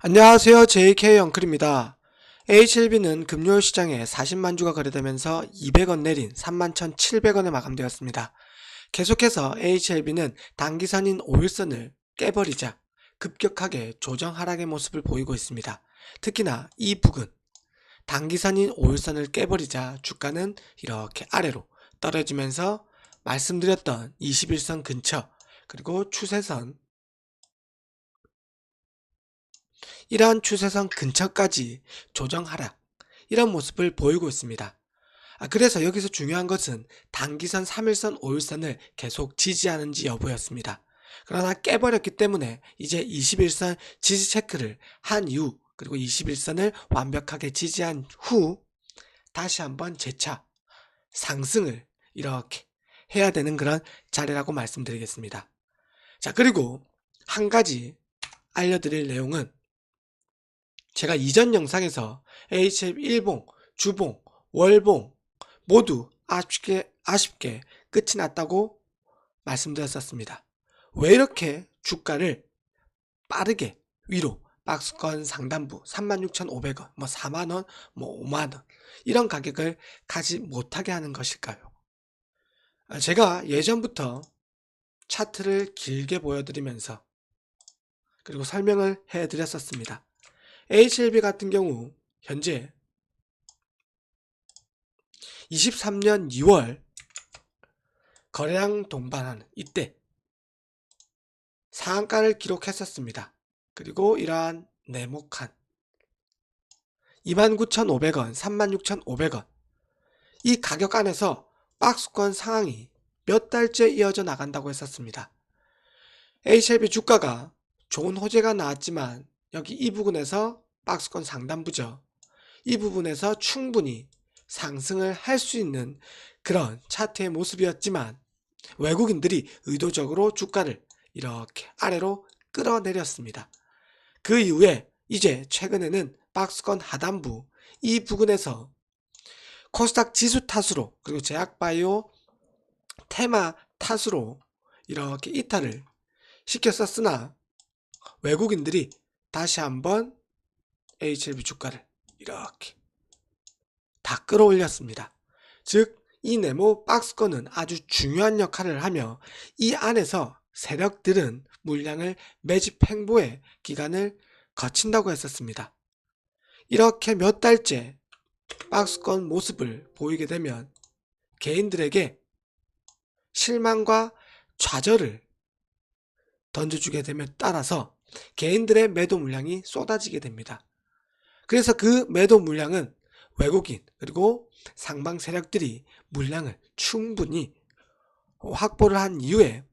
안녕하세요. JK 영클입니다. HLB는 금요일 시장에 40만 주가 거래되면서 200원 내린 31,700원에 마감되었습니다. 계속해서 HLB는 단기선인 5일선을 깨버리자 급격하게 조정 하락의 모습을 보이고 있습니다. 특히나 이 부근 단기선인 5일선을 깨버리자 주가는 이렇게 아래로 떨어지면서 말씀드렸던 21선 근처 그리고 추세선 이러한 추세선 근처까지 조정 하락 이런 모습을 보이고 있습니다. 아, 그래서 여기서 중요한 것은 단기선 3일선 5일선을 계속 지지하는지 여부였습니다. 그러나 깨버렸기 때문에 이제 21선 지지 체크를 한 이후 그리고 21선을 완벽하게 지지한 후 다시 한번 재차 상승을 이렇게 해야 되는 그런 자리라고 말씀드리겠습니다. 자, 그리고 한 가지 알려드릴 내용은 제가 이전 영상에서 HF 일봉, 주봉, 월봉 모두 아쉽게, 아쉽게 끝이 났다고 말씀드렸었습니다. 왜 이렇게 주가를 빠르게 위로 박스권 상단부 36,500원, 뭐 4만원, 뭐 5만원 이런 가격을 가지 못하게 하는 것일까요? 아, 제가 예전부터 차트를 길게 보여드리면서 그리고 설명을 해드렸었습니다. HLB 같은 경우 현재 23년 2월 거래량 동반하는 이때 상한가를 기록했었습니다. 그리고 이러한 네모칸 29,500원, 36,500원 이 가격 안에서 박스권 상황이 몇 달째 이어져 나간다고 했었습니다. HLB 주가가 좋은 호재가 나왔지만 여기 이 부분에서 박스권 상단부죠. 이 부분에서 충분히 상승을 할 수 있는 그런 차트의 모습이었지만 외국인들이 의도적으로 주가를 이렇게 아래로 끌어내렸습니다. 그 이후에 이제 최근에는 박스권 하단부 이 부근에서 코스닥 지수 탓으로 그리고 제약바이오 테마 탓으로 이렇게 이탈을 시켰었으나 외국인들이 다시 한번 HLB 주가를 이렇게 다 끌어올렸습니다. 즉, 이 네모 박스권은 아주 중요한 역할을 하며 이 안에서 세력들은 물량을 매집 횡보의 기간을 거친다고 했었습니다. 이렇게 몇 달째 박스권 모습을 보이게 되면 개인들에게 실망과 좌절을 던져주게 되면 따라서 개인들의 매도 물량이 쏟아지게 됩니다. 그래서 그 매도 물량은 외국인 그리고 상방 세력들이 물량을 충분히 확보를 한 이후에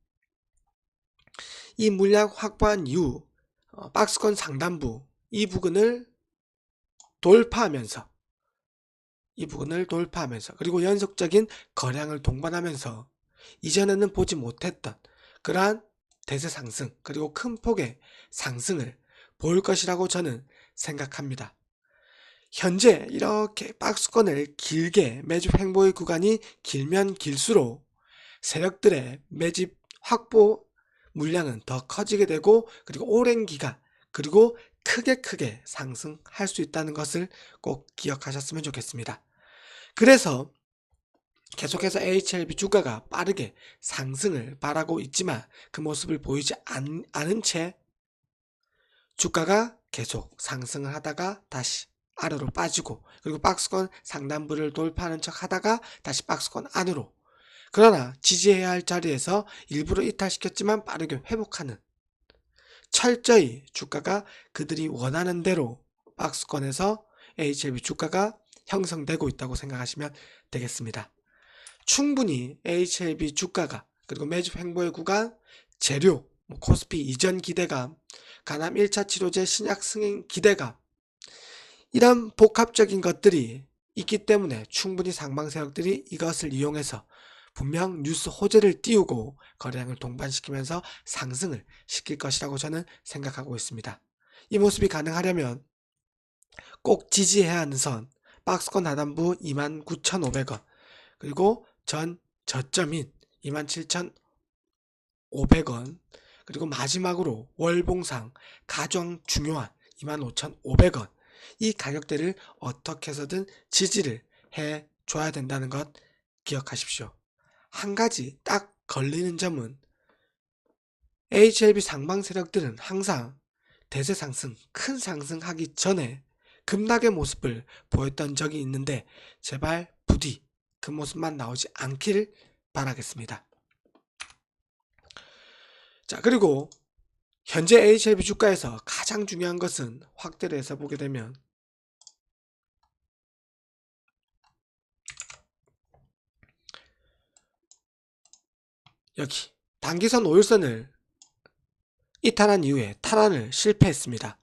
이 물량 확보한 이후 어, 박스권 상단부 이 부근을 돌파하면서 이 부분을 돌파하면서 그리고 연속적인 거량을 동반하면서 이전에는 보지 못했던 그러한 대세 상승 그리고 큰 폭의 상승을 볼 것이라고 저는 생각합니다. 현재 이렇게 박스권을 길게 매집 횡보의 구간이 길면 길수록 세력들의 매집 확보 물량은 더 커지게 되고 그리고 오랜 기간 그리고 크게 크게 상승할 수 있다는 것을 꼭 기억하셨으면 좋겠습니다. 그래서 계속해서 HLB 주가가 빠르게 상승을 바라고 있지만 그 모습을 보이지 않, 않은 채 주가가 계속 상승을 하다가 다시 아래로 빠지고 그리고 박스권 상단부를 돌파하는 척 하다가 다시 박스권 안으로 그러나 지지해야 할 자리에서 일부러 이탈시켰지만 빠르게 회복하는 철저히 주가가 그들이 원하는 대로 박스권에서 HLB 주가가 형성되고 있다고 생각하시면 되겠습니다. 충분히 HLB 주가가 그리고 매집 횡보의 구간, 재료, 뭐 코스피 이전 기대감, 간암 1차 치료제 신약 승인 기대감 이런 복합적인 것들이 있기 때문에 충분히 상방 세력들이 이것을 이용해서 분명 뉴스 호재를 띄우고 거래량을 동반시키면서 상승을 시킬 것이라고 저는 생각하고 있습니다. 이 모습이 가능하려면 꼭 지지해야 하는 선 박스권 하단부 29,500원 그리고 전 저점인 27,500원 그리고 마지막으로 월봉상 가장 중요한 25,500원. 이 가격대를 어떻게 해서든 지지를 해 줘야 된다는 것 기억하십시오. 한 가지 딱 걸리는 점은 HLB 상방 세력들은 항상 대세 상승, 큰 상승하기 전에 급락의 모습을 보였던 적이 있는데 제발 부디 그 모습만 나오지 않기를 바라겠습니다. 자, 그리고 현재 HLB 주가에서 가장 중요한 것은 확대를 해서 보게 되면 여기 단기선 5일선을 이탈한 이후에 탈환을 실패했습니다.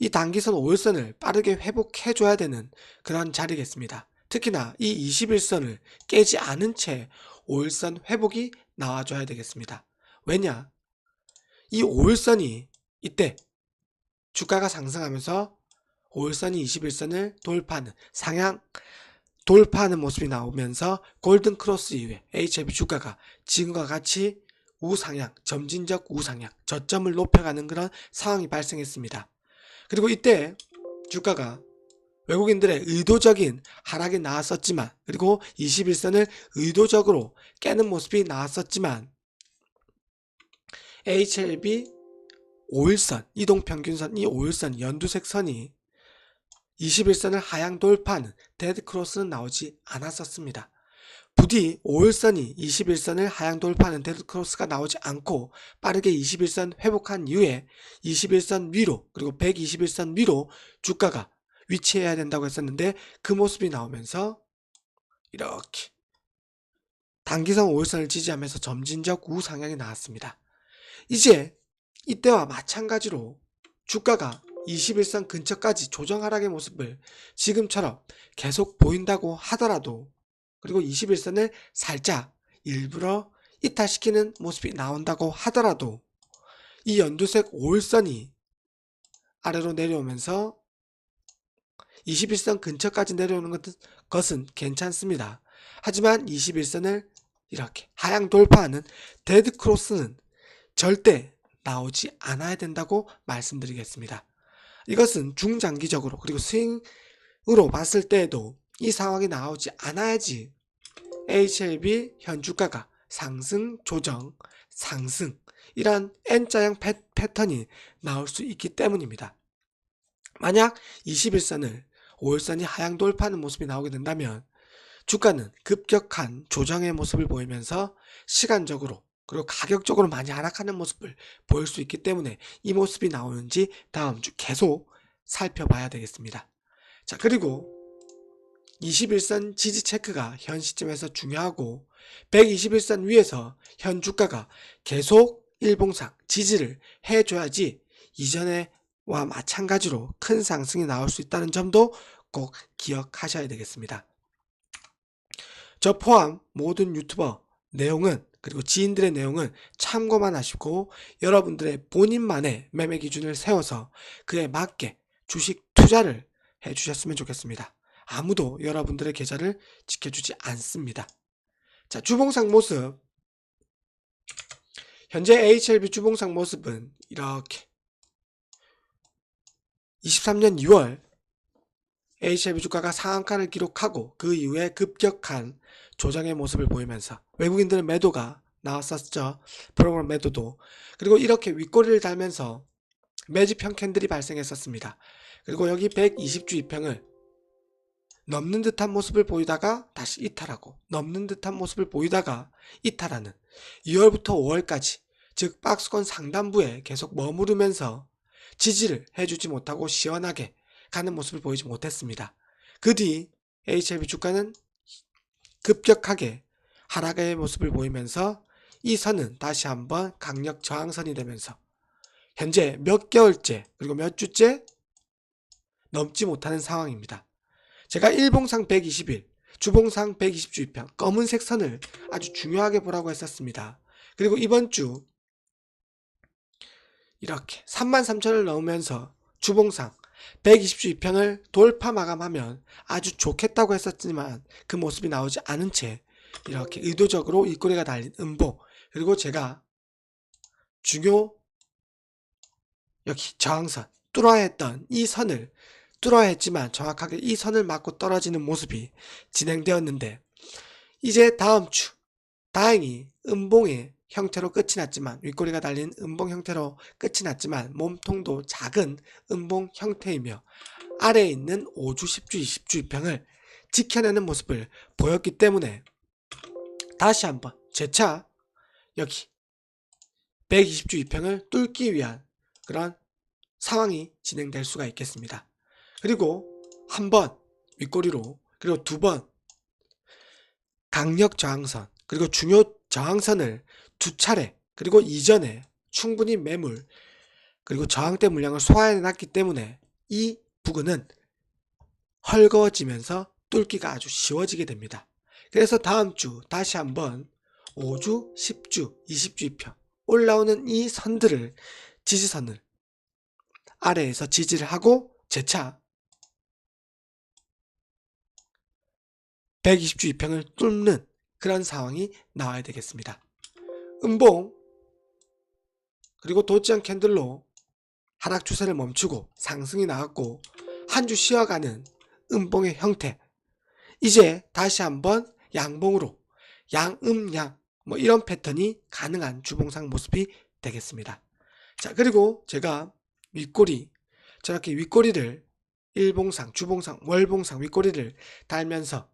이 단기선 5일선을 빠르게 회복해줘야 되는 그런 자리겠습니다. 특히나 이 21선을 깨지 않은 채 5일선 회복이 나와줘야 되겠습니다. 왜냐? 이 5일선이 이때 주가가 상승하면서 5일선이 21선을 돌파하는 상향 돌파하는 모습이 나오면서 골든 크로스 이후에 HLB 주가가 지금과 같이 우상향, 점진적 우상향, 저점을 높여가는 그런 상황이 발생했습니다. 그리고 이때 주가가 외국인들의 의도적인 하락이 나왔었지만 그리고 21선을 의도적으로 깨는 모습이 나왔었지만 HLB 5일선, 이동평균선, 이 5일선, 연두색 선이 21선을 하향 돌파하는 데드 크로스는 나오지 않았었습니다. 부디 5일선이 21선을 하향 돌파하는 데드 크로스가 나오지 않고 빠르게 21선 회복한 이후에 21선 위로 그리고 121선 위로 주가가 위치해야 된다고 했었는데 그 모습이 나오면서 이렇게 단기선 5일선을 지지하면서 점진적 우상향이 나왔습니다. 이제 이때와 마찬가지로 주가가 21선 근처까지 조정 하락의 모습을 지금처럼 계속 보인다고 하더라도 그리고 21선을 살짝 일부러 이탈시키는 모습이 나온다고 하더라도 이 연두색 5일선이 아래로 내려오면서 21선 근처까지 내려오는 것은, 괜찮습니다. 하지만 21선을 이렇게 하향 돌파하는 데드 크로스는 절대 나오지 않아야 된다고 말씀드리겠습니다. 이것은 중장기적으로 그리고 스윙으로 봤을 때에도 이 상황이 나오지 않아야지 HLB 현 주가가 상승, 조정, 상승 이런 N자형 패, 패턴이 나올 수 있기 때문입니다. 만약 21선을 5일선이 하향 돌파하는 모습이 나오게 된다면 주가는 급격한 조정의 모습을 보이면서 시간적으로 그리고 가격적으로 많이 하락하는 모습을 보일 수 있기 때문에 이 모습이 나오는지 다음 주 계속 살펴봐야 되겠습니다. 자, 그리고 21선 지지 체크가 현 시점에서 중요하고 121선 위에서 현 주가가 계속 일봉상 지지를 해줘야지 이전에 와 마찬가지로 큰 상승이 나올 수 있다는 점도 꼭 기억하셔야 되겠습니다. 저 포함 모든 유튜버 내용은 그리고 지인들의 내용은 참고만 하시고 여러분들의 본인만의 매매 기준을 세워서 그에 맞게 주식 투자를 해주셨으면 좋겠습니다. 아무도 여러분들의 계좌를 지켜주지 않습니다. 자, 주봉상 모습. 현재 HLB 주봉상 모습은 이렇게 23년 2월 HLB 주가가 상한가를 기록하고 그 이후에 급격한 조정의 모습을 보이면서 외국인들의 매도가 나왔었죠. 프로그램 매도도. 그리고 이렇게 윗꼬리를 달면서 매집형 캔들이 발생했었습니다. 그리고 여기 120주 이평을 넘는 듯한 모습을 보이다가 다시 이탈하고 넘는 듯한 모습을 보이다가 이탈하는 2월부터 5월까지 즉 박스권 상단부에 계속 머무르면서 지지를 해주지 못하고 시원하게 가는 모습을 보이지 못했습니다. 그 뒤 HLB 주가는 급격하게 하락의 모습을 보이면서 이 선은 다시 한번 강력 저항선이 되면서 현재 몇 개월째 그리고 몇 주째 넘지 못하는 상황입니다. 제가 일봉상 120일, 주봉상 120주 이평, 검은색 선을 아주 중요하게 보라고 했었습니다. 그리고 이번 주 이렇게 33,000을 넣으면서 주봉상 120주 이평을 돌파 마감하면 아주 좋겠다고 했었지만 그 모습이 나오지 않은 채 이렇게 의도적으로 입꼬리가 달린 음보. 그리고 제가 중요 여기 저항선 뚫어야 했던 이 선을 뚫어야 했지만 정확하게 이 선을 맞고 떨어지는 모습이 진행되었는데 이제 다음 주 다행히 음봉의 형태로 끝이 났지만 윗꼬리가 달린 음봉 형태로 끝이 났지만 몸통도 작은 음봉 형태이며 아래에 있는 5주, 10주, 20주 입평을 지켜내는 모습을 보였기 때문에 다시 한번 재차 여기 120주 입평을 뚫기 위한 그런 상황이 진행될 수가 있겠습니다. 그리고 한 번 윗꼬리로 그리고 두 번 강력 저항선 그리고 중요 저항선을 두 차례 그리고 이전에 충분히 매물 그리고 저항대 물량을 소화해 놨기 때문에 이 부근은 헐거워지면서 뚫기가 아주 쉬워지게 됩니다. 그래서 다음 주 다시 한번 5주, 10주, 20주 2편 올라오는 이 선들을 지지선을 아래에서 지지를 하고 재차 120주 2평을 뚫는 그런 상황이 나와야 되겠습니다. 음봉 그리고 도지형 캔들로 하락 추세를 멈추고 상승이 나왔고 한 주 쉬어가는 음봉의 형태 이제 다시 한번 양봉으로 양음양 뭐 이런 패턴이 가능한 주봉상 모습이 되겠습니다. 자 그리고 제가 윗꼬리 저렇게 윗꼬리를 일봉상, 주봉상, 월봉상 윗꼬리를 달면서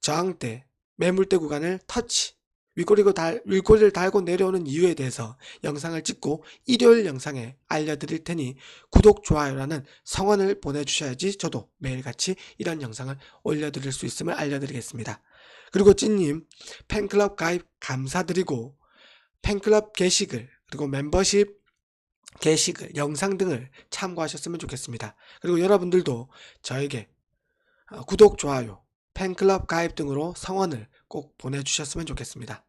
저항대, 매물대 구간을 터치 윗꼬리고 달, 윗꼬리를 달고 내려오는 이유에 대해서 영상을 찍고 일요일 영상에 알려드릴 테니 구독, 좋아요라는 성원을 보내주셔야지 저도 매일같이 이런 영상을 올려드릴 수 있음을 알려드리겠습니다. 그리고 찐님 팬클럽 가입 감사드리고 팬클럽 게시글 그리고 멤버십 게시글, 영상 등을 참고하셨으면 좋겠습니다. 그리고 여러분들도 저에게 어, 구독, 좋아요, 팬클럽 가입 등으로 성원을 꼭 보내주셨으면 좋겠습니다.